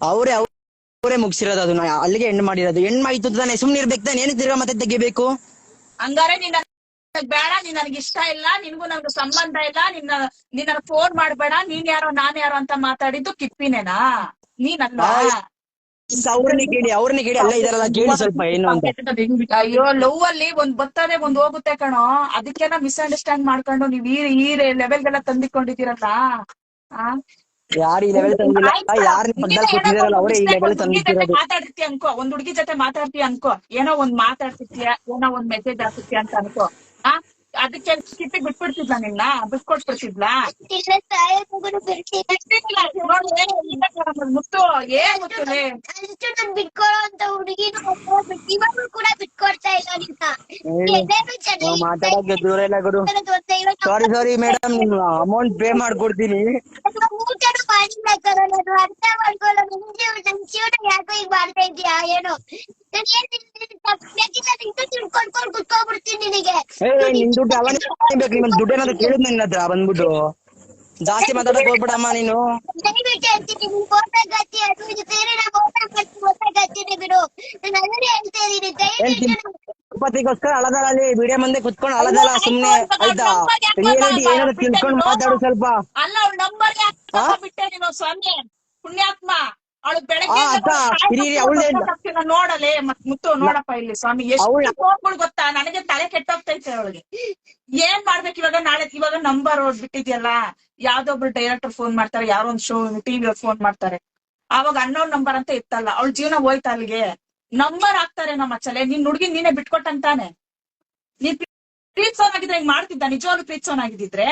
ಅವ್ರೇ ಅವರೇ ಮುಗಿಸಿರೋದು ಅದನ್ನ ಅಲ್ಲಿಗೆ ಹೆಣ್ಣು ಮಾಡಿರೋದು. ಹೆಣ್ಣು ಆಯ್ತು ತಾನೆ. ಸುಮ್ನೆ ಇರ್ಬೇಕು ತಾನೆ. ಏನಕ್ಕೆ ತಿರ್ಗಾ ಮತ್ತೆ ತೆಗಿಬೇಕು? ಹಂಗಾರೆ ನೀನ್ ಬೇಡ. ನೀನ್ ನನಗೆ ಇಷ್ಟ ಇಲ್ಲ. ನಿನ್ಗೂ ನನಗೂ ಸಂಬಂಧ ಇಲ್ಲ. ನಿನ್ನ ನಿನ್ನ ಫೋನ್ ಮಾಡ್ಬೇಡ. ನೀನ್ ಯಾರೋ ನಾನ್ ಯಾರೋ ಅಂತ ಮಾತಾಡಿದ್ದು ಕಿಪ್ಪಿನೇನಾ? ನೀನಲ್ಲ ಅವ್ರನ್ನೇ ಕೇಳಿ ಅವ್ರನ್ನೇ ಕೇಳಿ ಅಲ್ಲೇ ಇದಾರಲ್ಲ ಕೇಳಿ ಸ್ವಲ್ಪ ಏನು ಅಂತ. ಅಯ್ಯೋ ಲವ್ ಅಲ್ಲಿ ಒಂದ್ ಬರ್ತದೆ ಒಂದ್ ಹೋಗುತ್ತೆ ಕಣೋ. ಮಿಸ್ ಅಂಡರ್ಸ್ಟ್ಯಾಂಡ್ ಮಾಡ್ಕೊಂಡು ನೀವ್ ಈ ಈ ಲೆವೆಲ್ಗೆಲ್ಲ ತಂದಿಕೊಂಡಿದ್ದೀರಲ್ಲ. ಆ? ಯಾರು ಈ ಲೆವೆಲ್ ತಂದಿಲ್ಲ? ಆಯ್ತಾ? ಯಾರು ಪಕ್ಕದಲ್ಲಿ ನೀನೇ ಏನೋ ಕೂತಿದಾರಲ್ಲ ಅವರೇ ಈ ಒಂದ್ ಲೆವೆಲ್ ಹುಡ್ಗಿ ಜೊತೆ ತಂದಿರೋದು ಮಾತಾಡ್ತೀಯ ಅನ್ಕೋ. ಒಂದ್ ಹುಡ್ಗಿ ಜೊತೆ ಮಾತಾಡ್ತೀಯ ಅನ್ಕೋ. ಏನೋ ಒಂದ್ ಮಾತಾಡ್ತಿರ್ತೀಯ ಏನೋ ಒಂದ್ ಮೆಸೇಜ್ ಹಾಕ್ತಿರ್ತೀಯ ಅಂತ ಅನ್ಕೋ. ಆ? ಅದಕ್ಕೆ ಕಿಟ್ಟಿ ಬಿಟ್ಬಿಡ್ತಿದ್ಲಾ ನಿನ್ನ? ಬಿಟ್ಕೊಟ್ಬಿಡ್ತಿದ್ಲಾ ಏನು ಮುತ್ತು? ಏನ್ ಬಿಟ್ಕೊಳೋ ಅಂತ ಹುಡುಗಿನ ಇವಾಗ್ಲೂ ಕೂಡ ಬಿಟ್ಕೊಡ್ತಾ ಇಲ್ಲ ನಿನ್ನ. ದೂರ ಇಲ್ಲ ಗುರು. Sorry sorry madam amount pay ಮಾಡ್ಕೊಡ್ತೀನಿ. ಮಾಡಿಲ್ಲ ಕಣ ನಾನು ಅರ್ಥ ಮಾಡ್ಕೊಳ್ಳೋ ಮುಂಚೆ ನನ್ ಜೀವನ ಯಾಕೋ ಈಗ ಮಾಡ್ತಾ ಇದ್ಯಾ ಏನೋ? ನಾನು ಏನ್ ನಿಂತು ತಿಳ್ಕೊಂಡ್ಕೊಂಡು ಕುತ್ಕೊಂಡ್ಬಿಡ್ತೀನಿ ನಿನಗೆ. ಏ ನಿನ್ ದುಡ್ಡು ಅವನೇ ಬೇಕು ನಿಮ್ ದುಡ್ಡು ಏನಾದ್ರು ಕೇಳಿದ್ ನಿನ್ನ ಹತ್ರ ಬಂದ್ಬಿಟ್ಟು. ಜಾಸ್ತಿ ಮಾತಾಡಕ್ ಹೋಗ್ಬಿಡಮ್ಮ ನೀನು. ದಯವಿಟ್ಟು ಹೇಳ್ತೀನಿ ನೀನ್ ಓಟಾಗತ್ತಿ ಅದು ಇದು ನಾನು ನಾವು ಓಟ ಮಾಡ್ತೀನಿ ಓಟಾಗತ್ತೀನಿ ಬಿಡು. ನಾನು ಅದನ್ನೇ ಹೇಳ್ತಾ ದಯವಿಟ್ಟು ತಿರುಪತಿಗೋಸ್ಕರ ಅಳದಲ್ಲಿ ವಿಡಿಯೋ ಮುಂದೆ ಕುತ್ಕೊಂಡು ಅಳದಲ್ಲ ಸುಮ್ನೆ ಆಯ್ತಾ? ರಿಯಾಲಿಟಿ ಏನಾದ್ರು ತಿಳ್ಕೊಂಡು ಮಾತಾಡು ಸ್ವಲ್ಪ. ಅಲ್ಲ ಅವ್ಳ ನಂಬರ್? ಬಿಟ್ಟೆ ನೀನು ಸ್ವಾಮಿ? ಪುಣ್ಯಾತ್ಮ. ಅವಳು ಬೆಳಗ್ಗೆ. ನೋಡಲೆ ಮತ್ ಮುತ್ತು ನೋಡಪ್ಪ ಇಲ್ಲಿ ಸ್ವಾಮಿ. ಎಷ್ಟು ಫೋನ್ಗಳು ಗೊತ್ತಾ? ನನಗೆ ತಲೆ ಕೆಟ್ಟೋಗ್ತೈತೆ ಅವಳಿಗೆ. ಏನ್ ಮಾಡ್ಬೇಕು ಇವಾಗ? ನಾಳೆ ಇವಾಗ ನಂಬರ್ ಬಿಟ್ಟಿದ್ಯಲ್ಲ? ಯಾವ್ದೊಬ್ರು ಡೈರೆಕ್ಟರ್ ಫೋನ್ ಮಾಡ್ತಾರೆ ಯಾರೋ ಒಂದ್ ಶೋ ಟಿವಿ ಫೋನ್ ಮಾಡ್ತಾರೆ. ಅವಾಗ ಅನ್ನೋನ್ ನಂಬರ್ ಅಂತ ಇತ್ತಲ್ಲ ಅವಳ ಜೀವನ ಹೋಯ್ತಾ ಅಲ್ಲಿಗೆ? ನಂಬರ್ ಆಗ್ತಾರೆ ನಮ್ಮ ಚಲೆ ನಿನ್ ಹುಡುಗಿ ನೀನೆ ಬಿಟ್ಕೊಟ್ಟಂತಾನೆ ನೀನ್ ಪ್ರೀತ್ಸೋನಾಗಿದ್ರೆ ಹಿಂಗ್ ಮಾಡ್ತಿದ್ದ? ನಿಜವಾಗ್ಲೂ ಆಗಿದ್ರೆ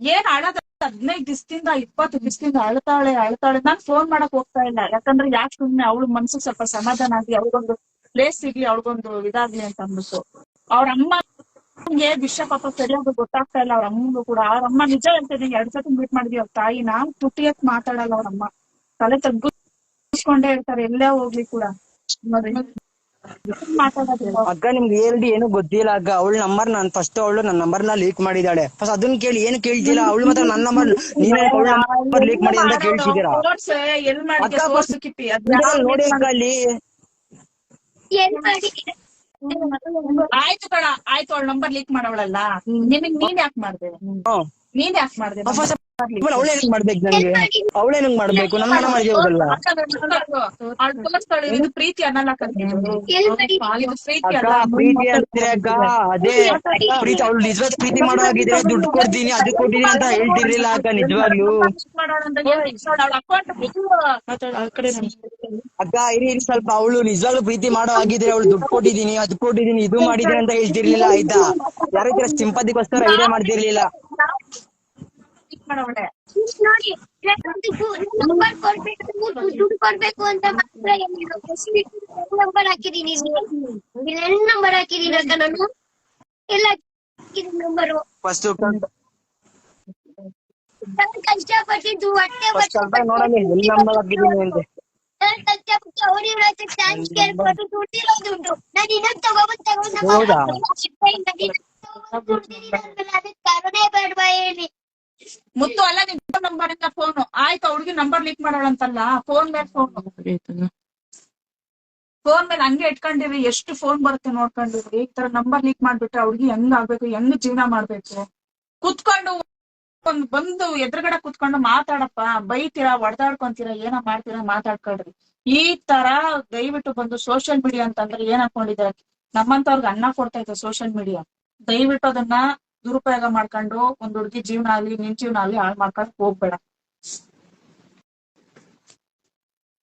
ಏನ್ ಅಳದ ಹದಿನೈದು ದಿವಸದಿಂದ ಇಪ್ಪತ್ತು ದಿವಸದಿಂದ ಅಳ್ತಾಳೆ ಅಳ್ತಾಳೆ. ನಾನ್ ಫೋನ್ ಮಾಡಕ್ ಹೋಗ್ತಾ ಇಲ್ಲ. ಯಾಕಂದ್ರೆ ಯಾಕೆ ಸುಮ್ನೆ ಅವಳ ಮನ್ಸಿಗೆ ಸ್ವಲ್ಪ ಸಮಾಧಾನ ಆಗಿ ಅವಳಿಗೊಂದು ಪ್ಲೇಸ್ ಸಿಗ್ಲಿ, ಅವಳಿಗೊಂದು ಇದಾಗ್ಲಿ ಅಂತ ಅಂದ್ಬಿಟ್ಟು. ಅವ್ರ ಅಮ್ಮಂಗೆ ವಿಷಯ ಪಾಪ ಸರಿಯಾಗಿ ಗೊತ್ತಾಗ್ತಾ ಇಲ್ಲ ಅವ್ರ ಅಮ್ಮಂಗೂ ಕೂಡ. ಅವ್ರ ಅಮ್ಮ ನಿಜ ಹೇಳ್ತೇನೆ ಎರಡ್ ಸತಿ ಮೀಟ್ ಮಾಡಿದ್ವಿ ಅವ್ರ ತಾಯಿನ. ಪುಟ್ಟಿಯಕ್ ಮಾತಾಡಲ್ಲ ಅವ್ರ ಅಮ್ಮ. ತಲೆ ತಗ್ಗಿಸ್ಕೊಂಡೇ ಇರ್ತಾರೆ ಎಲ್ಲೇ ಹೋಗ್ಲಿ ಕೂಡ. ಅಗ್ಗ ಅಕ್ಕ ನಿಮ್ಗೆ ಹೇಳಿ ಏನು ಗೊತ್ತಿಲ್ಲ ಅಕ್ಕ ಅವಳ ನಂಬರ್ ನಾನ್ ಫಸ್ಟ್ ಅವಳು ನನ್ನ ನಂಬರ್ನ ಲೀಕ್ ಮಾಡಿದಾಳೆ ಫಸ್ಟ್ ಅದನ್ನ ಕೇಳಿ ಏನು ಕೇಳ್ತಿಲ್ಲ? ಅವಳು ಮಾತ್ರ ನನ್ನ ನಂಬರ್ ನೀನೇ ಅವಳ ನಂಬರ್ ಲೀಕ್ ಮಾಡಿ ಅಂತ ಕೇಳ್ತಿದ್ದೀರಾ ಅಕ್ಕ, ನೋಡಿ ಅಕ್ಕ ಅಲ್ಲಿ ಆಯ್ತು ಕಣ ಆಯ್ತು ಅವಳ ನಂಬರ್ ಲೀಕ್ ಮಾಡವಳಲ್ಲ. ನಿಮಗ್ ನೀನ್ ಯಾಕೆ ಮಾಡ್ದೆ. ನೀನ್ ಯಾಕೆ ಮಾಡ್ದೆ? ಫಸ್ಟ್ ಹೆಂಗ್ ಮಾಡ್ಬೇಕು ನನ್ಗೆ? ಹೆಂಗ್ ಮಾಡ್ಬೇಕು? ನನ್ನ ಮನೆ ಮಾಡಿ ಹೋಗಲ್ಲ ಅವ್ಳು ಪ್ರೀತಿ ಅಕ್ಕ. ಅದೇ ಪ್ರೀತಿ ಅವಳು ನಿಜವಾದ ಪ್ರೀತಿ ಮಾಡೋ ಹಾಗಿದ್ರೆ ದುಡ್ಡು ಕೊಡ್ತೀನಿ ಅದು ಕೊಡ್ತೀನಿ ಅಂತ ಹೇಳ್ತಿರ್ಲಿಲ್ಲ ಅಕ್ಕ ನಿಜವಾಗ್ಲು. ಅವ್ಳ ಅಕ್ಕ ಇರಿ ಇರಿ ಸ್ವಲ್ಪ ಅವಳು ನಿಜವಾಗ್ಲು ಪ್ರೀತಿ ಮಾಡೋ ಆಗಿದ್ರೆ ಅವಳು ದುಡ್ಡು ಕೊಟ್ಟಿದ್ದೀನಿ ಅದು ಕೊಟ್ಟಿದ್ದೀನಿ ಇದು ಮಾಡಿದೀನಿ ಅಂತ ಹೇಳ್ತಿರ್ಲಿಲ್ಲ ಆಯ್ತಾ? ಯಾರ ಹತ್ರ ಇದೇ ಐಡಿಯಾ ಮಾಡ್ತಿರ್ಲಿಲ್ಲ. ಮಾಡವಳೆ ನೋಡಿ ನಂಬರ್ ಕೊಡ್ಬೇಕು ದುಡ್ಡು ಕೊಡ್ಬೇಕು ಅಂತ ಮಾತ್ರ ನಂಬರ್ ಹಾಕಿದೀನಿ ಇಲ್ಲ ನಂಬರ್ ಹಾಕಿದೀನಿ ಅಂತ ನಾನು ಎಲ್ಲ ಹಾಕಿದೀನಿ ನಂಬರು ಫಸ್ಟ್ ಕಷ್ಟಪಟ್ಟಿದ್ದು ಹೊಟ್ಟೆ ಕಷ್ಟಪಟ್ಟು ಅವ್ರ ಇವ್ರ ಹತ್ರ ಚಾನ್ಸ್ ಕೇಳ್ಕೊಂಡು ದುಡ್ಡಿರೋ ದುಡ್ಡು ನಾನು ಇನ್ನೊಂದು ತಗೊಬಂದ್ ತಗೊಂಡು ಕರುಣೆ ಬೇಡವಾ ಹೇಳಿ. ಮುತ್ತು ಅಲ್ಲ ನಿನ್ ನಂಬರ್ ಇಂದ ಫೋನ್ ಆಯ್ತು ಅವ್ಳಿಗೆ ನಂಬರ್ ಲೀಕ್ ಮಾಡೋಳಂತಲ್ಲ ಫೋನ್ ಮೇಲೆ ಫೋನ್ ಫೋನ್ ಮೇಲೆ ಹಂಗೆ ಇಟ್ಕೊಂಡಿರಿ ಎಷ್ಟು ಫೋನ್ ಬರುತ್ತೆ ನೋಡ್ಕೊಂಡಿರಿ. ಈ ತರ ನಂಬರ್ ಲೀಕ್ ಮಾಡ್ಬಿಟ್ರೆ ಅವ್ಳಿಗೆ ಹೆಂಗ್ ಆಗ್ಬೇಕು ಹೆಂಗ್ ಜೀವನ ಮಾಡ್ಬೇಕು? ಕುತ್ಕೊಂಡು ಒಂದ್ ಬಂದು ಎದುರುಗಡೆ ಕುತ್ಕೊಂಡು ಮಾತಾಡಪ್ಪ ಬೈತೀರಾ ಒಡ್ದಾಡ್ಕೊಂತೀರಾ ಏನ ಮಾಡ್ತೀರಾ ಮಾತಾಡ್ಕೊಳ್ರಿ. ಈ ತರ ದಯವಿಟ್ಟು ಬಂದು ಸೋಷಿಯಲ್ ಮೀಡಿಯಾ ಅಂತಂದ್ರೆ ಏನ್ ಹಾಕೊಂಡಿದ್ದಾರೆ ನಮ್ಮಂತವ್ರಿಗೆ ಅನ್ನ ಕೊಡ್ತಾ ಇತ್ತು ಸೋಷಿಯಲ್ ಮೀಡಿಯಾ ದಯವಿಟ್ಟು ಅದನ್ನ ದುರುಪಯೋಗ ಮಾಡ್ಕೊಂಡು ಒಂದ್ ಹುಡುಗಿ ಜೀವನ ಆಗ್ಲಿ ನಿನ್ ಜೀವನ ಆಗ್ಲಿ ಹಾಳು ಮಾಡ್ಕೊಂಡು ಹೋಗ್ಬೇಡ.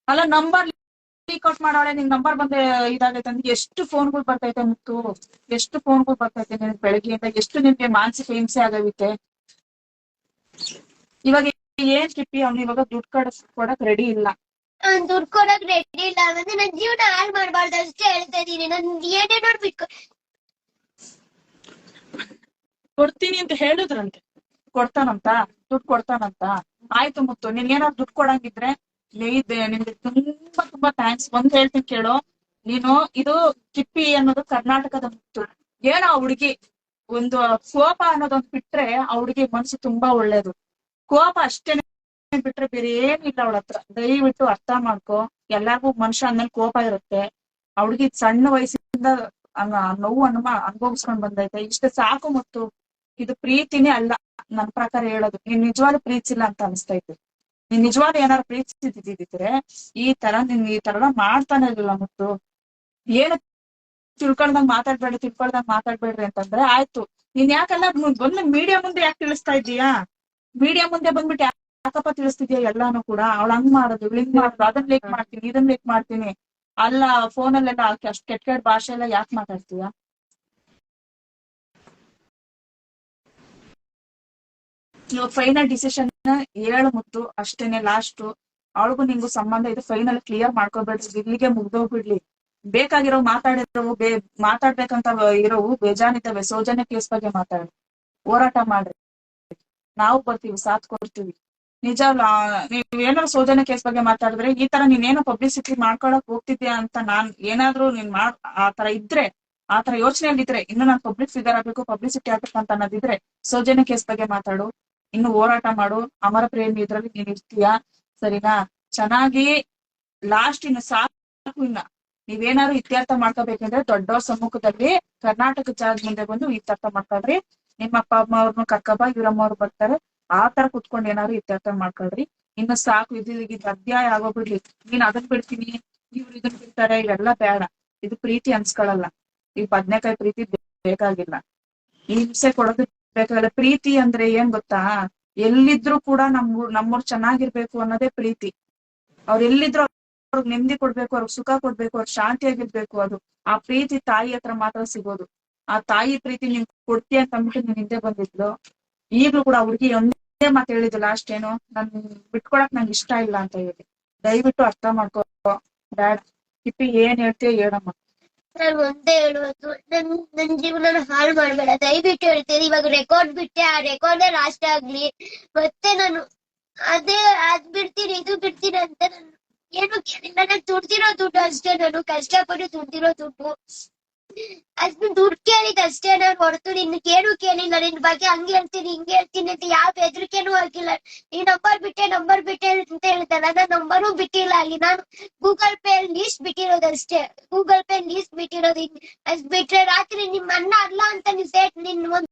ಅಲ್ಲ ನಂಬರ್ ಔಟ್ ಮಾಡೋಳೆ ನಿನ್ ನಂಬರ್ ಬಂದೆ ಇದಾಗೈತೆ ಅಂದ್ರೆ ಎಷ್ಟು ಫೋನ್ಗಳು ಬರ್ತೈತೆ ಮುತ್ತು? ಎಷ್ಟು ಫೋನ್ಗಳು ಬರ್ತೈತೆ ನಿನ್ ಬೆಳಗ್ಗೆಯಿಂದ? ಎಷ್ಟು ನಿನ್ಗೆ ಮಾನಸಿಕ ಹಿಂಸೆ ಆಗೋಗಿತ್ತೆ ಇವಾಗ ಏನ್ ಕಿಪ್ಪಿ, ಅವ್ನು ಇವಾಗ ದುಡ್ಡು ಕಡಸ್ ಕೊಡಕ್ ರೆಡಿ ಇಲ್ಲ. ದುಡ್ಡು ಕೊಡಕ್ ರೆಡಿ ಇಲ್ಲ. ಅಂದ್ರೆ ನನ್ ಜೀವನ ಹಾಳು ಮಾಡ್ಬಾರ್ದು ಅಷ್ಟೇ ಹೇಳ್ತಾ ಇದೀನಿ ನನ್ ಏನೇ ಬಿಟ್ಕೊ ಕೊಡ್ತೀನಿ ಅಂತ ಹೇಳಿದ್ರಂತೆ. ಕೊಡ್ತಾನಂತ, ದುಡ್ಡು ಕೊಡ್ತಾನಂತ. ಆಯ್ತು ಮುತ್ತು, ನಿನ್ ಏನಾದ್ರು ದುಡ್ಡು ಕೊಡಂಗಿದ್ರೆ ಇದೆ, ನಿಮ್ಗೆ ತುಂಬಾ ತುಂಬಾ ಥ್ಯಾಂಕ್ಸ್ ಒಂದ್ ಹೇಳ್ತೀನಿ ಕೇಳು. ನೀನು ಇದು ಕಿಪ್ಪಿ ಅನ್ನೋದು ಕರ್ನಾಟಕದ ಮುತ್ತು. ಏನೋ ಆ ಹುಡುಗಿ? ಒಂದು ಕೋಪ ಅನ್ನೋದೊಂದು ಬಿಟ್ರೆ ಆ ಹುಡುಗಿ ಮನ್ಸು ತುಂಬಾ ಒಳ್ಳೇದು. ಕೋಪ ಅಷ್ಟೇನೆ ಬಿಟ್ರೆ ಬೇರೆ ಏನಿಲ್ಲ ಅವಳ ಹತ್ರ. ದಯವಿಟ್ಟು ಅರ್ಥ ಮಾಡ್ಕೋ. ಎಲ್ಲಾರ್ಗೂ ಮನುಷ್ಯ ಅಂದ್ಮೇಲೆ ಕೋಪ ಇರುತ್ತೆ. ಆ ಹುಡುಗಿ ಸಣ್ಣ ವಯಸ್ಸಿಂದ ನೋವು ಅನುಮ ಅನುಭವಿಸ್ಕೊಂಡ್ ಬಂದೈತೆ. ಇಷ್ಟ ಸಾಕು ಮತ್ತು. ಇದು ಪ್ರೀತಿನೇ ಅಲ್ಲ ನನ್ ಪ್ರಕಾರ ಹೇಳೋದು. ನೀನ್ ನಿಜವಾಗ್ಲೂ ಪ್ರೀತಿಲ್ಲ ಅಂತ ಅನಿಸ್ತೈತೆ ನೀನ್ ನಿಜವಾದ ಏನಾರು ಪ್ರೀತಿಸಿದ್ರೆ ಈ ತರ ನಿನ್ ಈ ತರ ಮಾಡ್ತಾನೆ ಇರ್ಲಿಲ್ಲ ಮತ್ತು. ಏನು ತಿಳ್ಕೊಳ್ದಂಗ್ ಮಾತಾಡ್ಬೇಡಿ ತಿಳ್ಕೊಳ್ದಂಗ್ ಮಾತಾಡ್ಬೇಡ್ರಿ ಅಂತಂದ್ರೆ ಆಯ್ತು. ನೀನ್ ಯಾಕೆಲ್ಲ ಬಂದ್ ಮೀಡಿಯಾ ಮುಂದೆ ಯಾಕೆ ತಿಳಿಸ್ತಾ ಇದ್ದೀಯಾ? ಮೀಡಿಯಾ ಮುಂದೆ ಬಂದ್ಬಿಟ್ಟು ಯಾಕಪ್ಪ ತಿಳಿಸ್ತಿದ್ಯಾ ಎಲ್ಲಾನು ಕೂಡ? ಅವಳ ಹಂಗ್ ಮಾಡೋದು ಹಿಂಗ್ ಮಾಡೋದು, ಅದನ್ನ ಲೇಕ್ ಮಾಡ್ತೀನಿ, ಇದನ್ನ ಲೇಕ್ ಮಾಡ್ತೀನಿ. ಅಲ್ಲ ಫೋನಲ್ಲೆಲ್ಲ ಅಷ್ಟು ಕೆಟ್ಟ ಕೆಟ್ಟ ಭಾಷೆ ಎಲ್ಲ ಯಾಕೆ ಮಾತಾಡ್ತೀಯ? ಫೈನಲ್ ಡಿಸಿಷನ್ ಏಳು ಮುತ್ತು, ಅಷ್ಟೇನೆ ಲಾಸ್ಟ್ ಅವಳಿಗೂ ನಿಂಗೂ ಸಂಬಂಧ ಇದು ಫೈನಲ್ ಕ್ಲಿಯರ್ ಮಾಡ್ಕೋಬೇಡ್ರಿ, ಇಲ್ಲಿಗೆ ಮುಗ್ದೋಗ್ಬಿಡ್ಲಿ. ಬೇಕಾಗಿರೋ ಮಾತಾಡಿರೋ ಬೇ, ಮಾತಾಡ್ಬೇಕಂತ ಇರೋವು ಬೇಜಾನಿದ್ದಾವೆ ಸೌಜನ್ಯ ಕೇಸ್ ಬಗ್ಗೆ ಮಾತಾಡಿ ಹೋರಾಟ ಮಾಡ್ರಿ. ನಾವು ಬರ್ತೀವಿ ಸಾಥ್ ಕೊಡ್ತೀವಿ. ನಿಜ ನೀವ್ ಏನಾದ್ರು ಸೌಜನ್ಯ ಕೇಸ್ ಬಗ್ಗೆ ಮಾತಾಡಿದ್ರೆ, ಈ ತರ ನೀನೇನೋ ಪಬ್ಲಿಸಿಟಿ ಮಾಡ್ಕೊಳಕ್ ಹೋಗ್ತಿದ್ಯಾ ಅಂತ ನಾನ್ ಏನಾದ್ರೂ ನೀನ್ ಮಾಡ್, ಆ ತರ ಇದ್ರೆ, ಆ ತರ ಯೋಚನೆಯಲ್ಲಿ ಇದ್ರೆ ಇನ್ನು ನಾನ್ ಪಬ್ಲಿಕ್ ಫಿಗರ್ ಆಗ್ಬೇಕು ಪಬ್ಲಿಸಿಟಿ ಆಗ್ಬೇಕು ಅಂತ ಅನ್ನೋದಿದ್ರೆ, ಸೌಜನ್ಯ ಕೇಸ್ ಬಗ್ಗೆ ಮಾತಾಡು. ಇನ್ನು ಹೋರಾಟ ಮಾಡು, ಅಮರ ಪ್ರೇಮಿ ಇದ್ರಲ್ಲಿ ನೀನ್ ಇರ್ತೀಯ? ಸರಿನಾ? ಚೆನ್ನಾಗಿ ಲಾಸ್ಟ್ ಇನ್ನು ಸಾಕು ಇನ್ನ. ನೀವೇನಾದ್ರು ಇತ್ಯರ್ಥ ಮಾಡ್ಕೋಬೇಕಂದ್ರೆ ದೊಡ್ಡ ಸಮ್ಮುಖದಲ್ಲಿ ಕರ್ನಾಟಕ ಜಾಗ ಮುಂದೆ ಬಂದು ಇತ್ಯರ್ಥ ಮಾಡ್ಕೊಳ್ರಿ. ನಿಮ್ಮ ಅಪ್ಪ ಅಮ್ಮ ಅವ್ರನ್ನ ಕರ್ಕಬ, ಇವರಮ್ಮ ಅವ್ರು ಬರ್ತಾರೆ. ಆ ತರ ಕುತ್ಕೊಂಡು ಏನಾದ್ರು ಇತ್ಯರ್ಥ ಮಾಡ್ಕೊಳ್ರಿ. ಇನ್ನು ಸಾಕು, ಇದು ಇದು ಅಧ್ಯಾಯ ಆಗೋಗ್ಬಿಡ್ಲಿ. ನೀನ್ ಅದನ್ ಬಿಡ್ತೀನಿ, ಇವ್ರು ಇದನ್ ಬಿಡ್ತಾರೆ, ಇವೆಲ್ಲ ಬೇಡ. ಇದು ಪ್ರೀತಿ ಅನ್ಸ್ಕೊಳಲ್ಲ. ಈ ಬದ್ನೆಕಾಯಿ ಪ್ರೀತಿ ಬೇಕಾಗಿಲ್ಲ. ಈ ಹಿಂಸೆ ಕೊಡೋದು ಬೇಕಾಗಿಲ್ಲ ಪ್ರೀತಿ ಅಂದ್ರೆ ಏನ್ ಗೊತ್ತಾ? ಎಲ್ಲಿದ್ರು ಕೂಡ ನಮ್ಮೂರ್ ನಮ್ಮೂರ್ ಚೆನ್ನಾಗಿರ್ಬೇಕು ಅನ್ನೋದೇ ಪ್ರೀತಿ. ಅವ್ರ ಎಲ್ಲಿದ್ರು ಅವ್ರಿಗೆ ನೆಮ್ಮದಿ ಕೊಡ್ಬೇಕು, ಅವ್ರಿಗೆ ಸುಖ ಕೊಡ್ಬೇಕು ಅವ್ರಿಗೆ ಶಾಂತಿಯಾಗಿರ್ಬೇಕು ಅದು. ಆ ಪ್ರೀತಿ ತಾಯಿ ಹತ್ರ ಮಾತ್ರ ಸಿಗೋದು. ಆ ತಾಯಿ ಪ್ರೀತಿ ನೀನ್ ಕೊಡ್ತೀಯ ಅಂತ ಅಂದ್ಬಿಟ್ಟು ನೀನ್ ಹಿಂದೆ ಬಂದಿದ್ಲು. ಈಗ್ಲೂ ಕೂಡ ಅವ್ರಿಗೆ ಒಂದೇ ಮಾತು ಹೇಳಿದ್ದು ಲಾಸ್ಟ್ ಏನು ನನ್ ಬಿಟ್ಕೊಳಕ್ ನಂಗೆ ಇಷ್ಟ ಇಲ್ಲ ಅಂತ ಹೇಳಿ. ದಯವಿಟ್ಟು ಅರ್ಥ ಮಾಡ್ಕೋ. ಡ್ಯಾಡ್ ಕಿಪ್ಪಿ ಏನ್ ಹೇಳ್ತೀಯ ಹೇಳಮ್ಮ. ನಾನು ಒಂದೇ ಹೇಳುವುದು, ನನ್ ನನ್ ಜೀವನ ಹಾಳು ಮಾಡ್ಬೇಡ. ದಯವಿಟ್ಟು ಹೇಳ್ತೀನಿ ಇವಾಗ ರೆಕಾರ್ಡ್ ಬಿಟ್ಟೆ, ಆ ರೆಕಾರ್ಡ್ ಲಾಸ್ಟ್ ಆಗ್ಲಿ. ಮತ್ತೆ ನಾನು ಅದೇ ಅದ್ ಬಿಡ್ತೀನಿ, ಇದು ಬಿಡ್ತೀನಿ ಅಂತ ನಾನು ಏನು ಕೇಳಿಲ್ಲ. ನಾನು ದುಡ್ದಿರೋ ದುಡ್ಡು ಅಷ್ಟೇ, ನಾನು ಕಷ್ಟಪಟ್ಟು ದುಡ್ದಿರೋ ದುಡ್ಡು. ಅದ್ನ ದುಡ್ಡು ಕೇಳಿದ್ ಅಷ್ಟೇ, ನಾನು ಹೊರತು ನಿನ್ ಏನು ಕೇಳಿಲ್ಲ. ನಿನ್ ಬಗ್ಗೆ ಹಂಗೆ ಹೇಳ್ತೀನಿ, ಹಿಂಗೆ ಹೇಳ್ತೀನಿ ಅಂತ ಯಾವ ಬೆದರಿಕೆನೂ ಆಗಿಲ್ಲ. ನೀ ನಂಬರ್ ಬಿಟ್ಟೆ ನಂಬರ್ ಬಿಟ್ಟೆ ಅಂತ ಹೇಳ್ತಾನ ನನ್ನ ನಂಬರು ಬಿಟ್ಟಿಲ್ಲ ಅಲ್ಲಿ. ನಾನು ಗೂಗಲ್ ಪೇ ಲೀಸ್ಟ್ ಬಿಟ್ಟಿರೋದಷ್ಟೇ ಗೂಗಲ್ ಪೇ ಲೀಸ್ಟ್ ಬಿಟ್ಟಿರೋದು ಅದ್ ಬಿಟ್ರೆ ರಾತ್ರಿ ನಿಮ್ ಅಣ್ಣ ಅಲ್ಲ ಅಂತ ನೀವ್ ಸೇಟ್ ನಿನ್